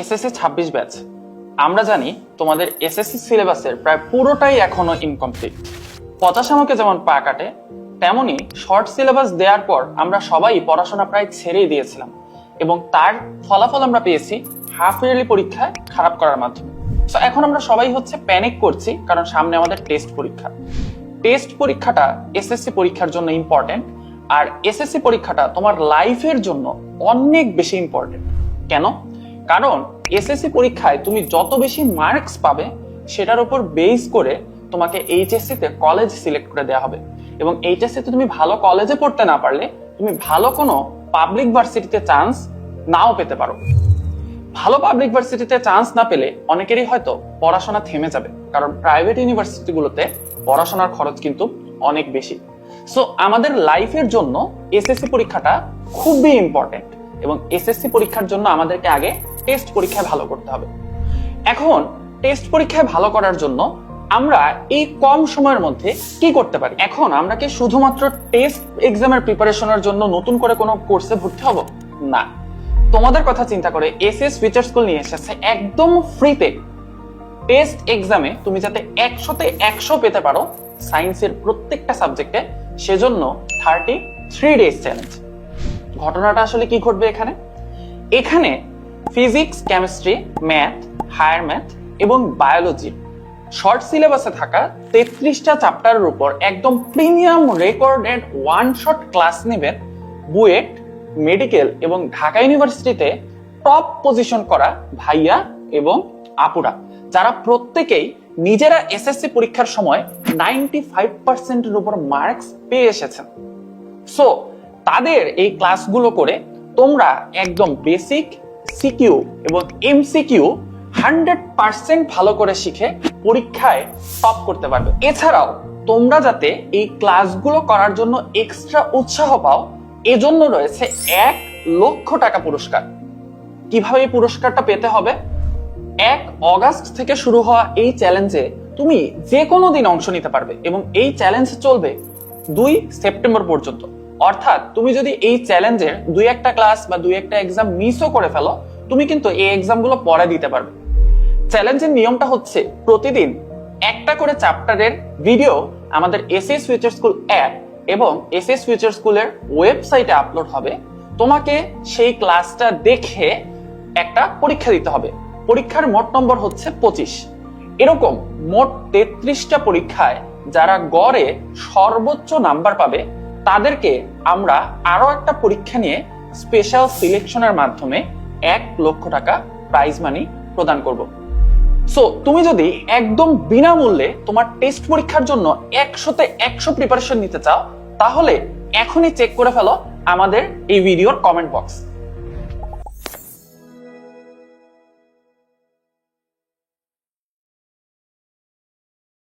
SSC ছাব্বিশ batch. আমরা জানি তোমাদের এসএসসি সিলেবাসের প্রায় পুরোটাই এখনও ইনকমপ্লিট পচা শামুকে যেমন পা কাটে, তেমনি শর্ট সিলেবাস দেওয়ার পর আমরা সবাই পড়াশোনা প্রায় ছেড়েই দিয়েছিলাম এবং তার ফলাফল আমরা পেয়েছি হাফ ইয়ারলি পরীক্ষায় খারাপ করার মাধ্যমে। তো এখন আমরা সবাই হচ্ছে প্যানিক করছি, কারণ সামনে আমাদের টেস্ট পরীক্ষা। টেস্ট পরীক্ষাটা এসএসসি পরীক্ষার জন্য ইম্পর্টেন্ট আর এসএসসি পরীক্ষাটা তোমার লাইফের জন্য অনেক বেশি ইম্পর্টেন্ট কেন? কারণ এসএসসি পরীক্ষায় তুমি যত বেশি মার্কস পাবে, সেটার উপর বেস করে তোমাকে এইচএসসি তে কলেজ সিলেক্ট করে দেওয়া হবে। এবং এইচএসসি তে তুমি ভালো কলেজে পড়তে না পারলে, তুমি ভালো কোনো পাবলিক ভার্সিটিতে চান্স নাও পেতে পারো। ভালো পাবলিক ভার্সিটিতে চান্স না পেলে অনেকেরই হয়তো পড়াশোনা থেমে যাবে, কারণ প্রাইভেট ইউনিভার্সিটিগুলোতে পড়াশোনার খরচ কিন্তু অনেক বেশি। সো আমাদের লাইফের জন্য এসএসসি পরীক্ষাটা খুবই ইম্পর্টেন্ট এবং এসএসসি পরীক্ষার জন্য আমাদেরকে আগে টেস্ট পরীক্ষায় ভালো করতে হবে। এখন টেস্ট পরীক্ষায় ভালো করার জন্য আমরা এই কম সময়ের মধ্যে কি করতে পারি? এখন আমরা কি শুধুমাত্র টেস্ট এক্সামের প্রিপারেশনের জন্য নতুন করে কোনো কোর্সে ভর্তি হব? না। তোমাদের কথা চিন্তা করে এস এস ফিচার স্কুল নিয়ে এসেছে একদম ফ্রিতে টেস্ট এক্সামে তুমি যাতে একশোতে একশো পেতে পারো সায়েন্সের প্রত্যেকটা সাবজেক্টে সেজন্য থার্টি থ্রি ডেজ চ্যালেঞ্জ ঘটনাটা আসলে কি ঘটবে এখানে? এখানে physics, chemistry, math, higher math এবং বায়োলজি। শর্ট সিলেবাসে থাকা তেত্রিশটা চ্যাপ্টারের উপর একদম premium recorded one shot class নেবেন বুয়েট, মেডিকেল এবং ঢাকা ইউনিভার্সিটিতে টপ পজিশন করা ভাইয়া এবং আপুরা, যারা প্রত্যেকেই নিজেরা এসএসসি পরীক্ষার সময় নাইনটি ফাইভ পার্সেন্টের উপর মার্কস পেয়ে এসেছেন। সো তাদের এই ক্লাসগুলো করে তোমরা একদম বেসিক সিকিউ এবং এমসিকিউ হান্ড্রেড পার্সেন্ট ভালো করে শিখে পরীক্ষায় টপ করতে পারবে। এছাড়াও তোমরা যাতে এই ক্লাসগুলো করার জন্য এক্সট্রা উৎসাহ পাও, এজন্য রয়েছে এক লক্ষ টাকা পুরস্কার। কীভাবে এই পুরস্কারটা পেতে হবে? এক অগাস্ট থেকে শুরু হওয়া এই চ্যালেঞ্জে তুমি যে কোনো দিন অংশ নিতে পারবে এবং এই চ্যালেঞ্জ চলবে দুই সেপ্টেম্বর পর্যন্ত। অর্থাৎ তুমি যদি এই চ্যালেঞ্জের দুই একটা ক্লাস বা দুই একটা এক্সাম মিসও করে ফেলো, তুমি কিন্তু এই এক্সামগুলো পরে দিতে পারবে। চ্যালেঞ্জের নিয়মটা হচ্ছে প্রতিদিন একটা করে চ্যাপ্টারের ভিডিও আমাদের এসএস ফিউচার স্কুল অ্যাপ এবং এসএস ফিউচার স্কুলের ওয়েবসাইটে আপলোড হবে। তোমাকে সেই ক্লাসটা দেখে একটা পরীক্ষা দিতে হবে। পরীক্ষার মোট নম্বর হচ্ছে পঁচিশ। এরকম মোট তেত্রিশটা পরীক্ষায় যারা গড়ে সর্বোচ্চ নাম্বার পাবে তাদেরকে আমরা আরও একটা পরীক্ষা নিয়ে স্পেশাল সিলেকশনের মাধ্যমে এক লক্ষ টাকা প্রাইজ মানি প্রদান করব। সো তুমি যদি একদম বিনামূল্যে তোমার টেস্ট পরীক্ষার জন্য একশোতে একশো প্রিপারেশন নিতে চাও, তাহলে এখনই চেক করে ফেলো আমাদের এই ভিডিওর কমেন্ট বক্স